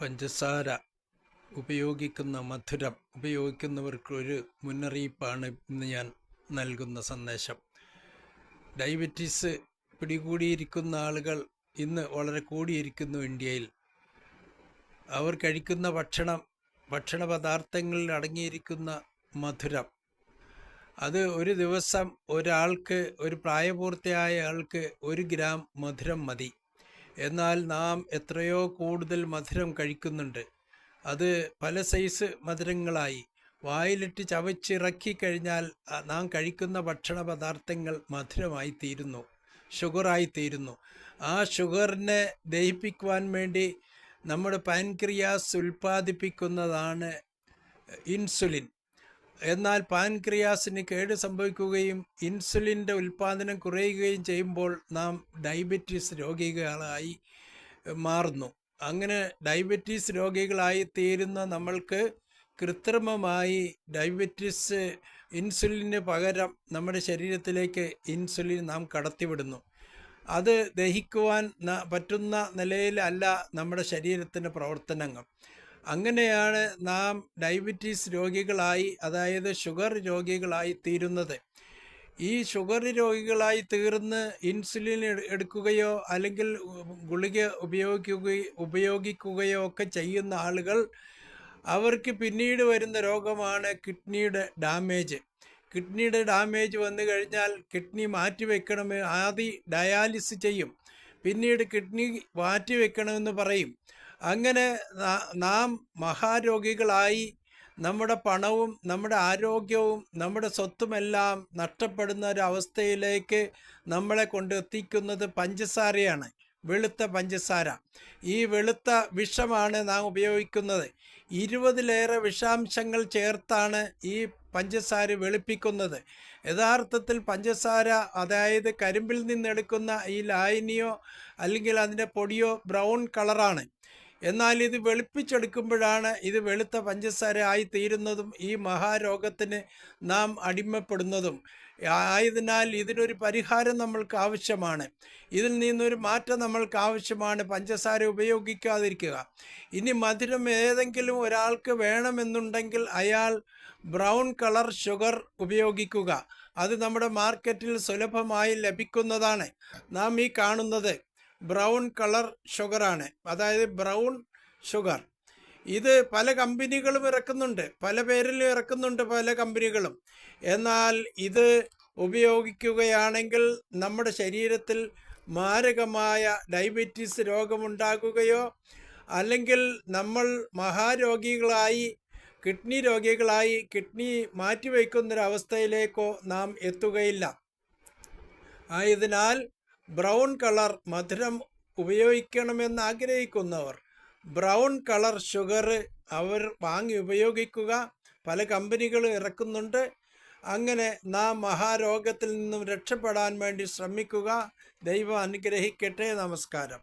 പഞ്ചസാര ഉപയോഗിക്കുന്ന മധുരം ഉപയോഗിക്കുന്നവർക്ക് ഒരു മുന്നറിയിപ്പാണ് ഇന്ന് ഞാൻ നൽകുന്ന സന്ദേശം. ഡയബറ്റീസ് പിടികൂടിയിരിക്കുന്ന ആളുകൾ ഇന്ന് വളരെ കൂടിയിരിക്കുന്നു ഇന്ത്യയിൽ. അവർ കഴിക്കുന്ന ഭക്ഷണം ഭക്ഷണ പദാർത്ഥങ്ങളിൽ അടങ്ങിയിരിക്കുന്ന മധുരം. അത് ഒരു ദിവസം ഒരാൾക്ക് ഒരു പ്രായപൂർത്തിയായ ആൾക്ക് ഒരു ഗ്രാം മധുരം മതി. എന്നാൽ നാം എത്രയോ കൂടുതൽ മധുരം കഴിക്കുന്നുണ്ട്. അത് പല സൈസ് മധുരങ്ങളായി. വായിലിട്ട് ചവച്ചിറക്കി കഴിഞ്ഞാൽ നാം കഴിക്കുന്ന ഭക്ഷണ പദാർത്ഥങ്ങൾ മധുരമായി തീരുന്നു ഷുഗറായി തീരുന്നു ആ ഷുഗറിനെ ദഹിപ്പിക്കുവാൻ വേണ്ടി നമ്മുടെ പാൻക്രിയാസ് ഉൽപ്പാദിപ്പിക്കുന്നതാണ് ഇൻസുലിൻ. എന്നാൽ പാൻക്രിയാസിന് കേട് സംഭവിക്കുകയും ഇൻസുലിന്റെ ഉൽപ്പാദനം കുറയുകയും ചെയ്യുമ്പോൾ നാം ഡയബറ്റീസ് രോഗികളായി മാറുന്നു. അങ്ങനെ ഡയബറ്റീസ് രോഗികളായി തീരുന്ന നമ്മൾക്ക് കൃത്രിമമായി ഡയബറ്റീസ് ഇൻസുലിന് പകരം നമ്മുടെ ശരീരത്തിലേക്ക് ഇൻസുലിൻ നാം കടത്തിവിടുന്നു. അത് ദഹിക്കുവാൻ പറ്റുന്ന നിലയിലല്ല നമ്മുടെ ശരീരത്തിന്റെ പ്രവർത്തനങ്ങൾ. അങ്ങനെയാണ് നാം ഡയബറ്റീസ് രോഗികളായി അതായത് ഷുഗർ രോഗികളായി തീരുന്നത്. ഈ ഷുഗർ രോഗികളായി തീർന്ന് ഇൻസുലിൻ എടുക്കുകയോ അല്ലെങ്കിൽ ഗുളിക ഉപയോഗിക്കുകയോ ഉപയോഗിക്കുകയോ ഒക്കെ ചെയ്യുന്ന ആളുകൾ അവർക്ക് പിന്നീട് വരുന്ന രോഗമാണ് കിഡ്നിയുടെ ഡാമേജ്. കിഡ്നിയുടെ ഡാമേജ് വന്നു കഴിഞ്ഞാൽ കിഡ്നി മാറ്റിവെക്കണമേ ആദ്യം ഡയാലിസിസ് ചെയ്യും. പിന്നീട് കിഡ്നി മാറ്റിവെക്കണമെന്ന് പറയും. അങ്ങനെ നാം മഹാരോഗികളായി നമ്മുടെ പണവും നമ്മുടെ ആരോഗ്യവും നമ്മുടെ സ്വത്തുമെല്ലാം നഷ്ടപ്പെടുന്ന ഒരു അവസ്ഥയിലേക്ക് നമ്മളെ കൊണ്ടെത്തിക്കുന്നത് പഞ്ചസാരയാണ് വെളുത്ത പഞ്ചസാര. ഈ വെളുത്ത വിഷമാണ് നാം ഉപയോഗിക്കുന്നത്. ഇരുപതിലേറെ വിഷാംശങ്ങൾ ചേർത്താണ് ഈ പഞ്ചസാര വെളുപ്പിക്കുന്നത്. യഥാർത്ഥത്തിൽ പഞ്ചസാര അതായത് കരിമ്പിൽ നിന്നെടുക്കുന്ന ഈ ലായനിയോ അല്ലെങ്കിൽ അതിന്റെ പൊടിയോ ബ്രൗൺ കളറാണ്. എന്നാൽ ഇത് വെളുപ്പിച്ചെടുക്കുമ്പോഴാണ് ഇത് വെളുത്ത പഞ്ചസാര ആയി തീരുന്നതും ഈ മഹാരോഗത്തിന് നാം അടിമപ്പെടുന്നതും. ആയതിനാൽ ഇതിനൊരു പരിഹാരം നമ്മൾക്ക് ആവശ്യമാണ്. ഇതിൽ നിന്നൊരു മാറ്റം നമ്മൾക്ക് ആവശ്യമാണ്. പഞ്ചസാര ഉപയോഗിക്കാതിരിക്കുക. ഇനി മധുരം ഏതെങ്കിലും ഒരാൾക്ക് വേണമെന്നുണ്ടെങ്കിൽ അയാൾ ബ്രൗൺ കളർ ഷുഗർ ഉപയോഗിക്കുക. അത് നമ്മുടെ മാർക്കറ്റിൽ സുലഭമായി ലഭിക്കുന്നതാണ്. നാം ഈ കാണുന്നത് ബ്രൗൺ കളർ ഷുഗറാണ്. അതായത് ബ്രൗൺ ഷുഗർ. ഇത് പല കമ്പനികളും ഇറക്കുന്നുണ്ട്. പല പേരിൽ ഇറക്കുന്നുണ്ട് പല കമ്പനികളും. എന്നാൽ ഇത് ഉപയോഗിക്കുകയാണെങ്കിൽ നമ്മുടെ ശരീരത്തിൽ മാരകമായ ഡയബറ്റീസ് രോഗമുണ്ടാകുകയോ അല്ലെങ്കിൽ നമ്മൾ മഹാരോഗികളായി കിഡ്നി രോഗികളായി കിഡ്നി മാറ്റിവെക്കുന്നൊരവസ്ഥയിലേക്കോ നാം എത്തുകയില്ല. ആയതിനാൽ ബ്രൗൺ കളർ മധുരം ഉപയോഗിക്കണമെന്ന് ആഗ്രഹിക്കുന്നവർ ബ്രൗൺ കളർ ഷുഗർ അവർ വാങ്ങി ഉപയോഗിക്കുക. പല കമ്പനികളും ഇറക്കുന്നുണ്ട്. അങ്ങനെ നാം മഹാരോഗത്തിൽ നിന്നും രക്ഷപ്പെടാൻ വേണ്ടി ശ്രമിക്കുക. ദൈവം അനുഗ്രഹിക്കട്ടെ. നമസ്കാരം.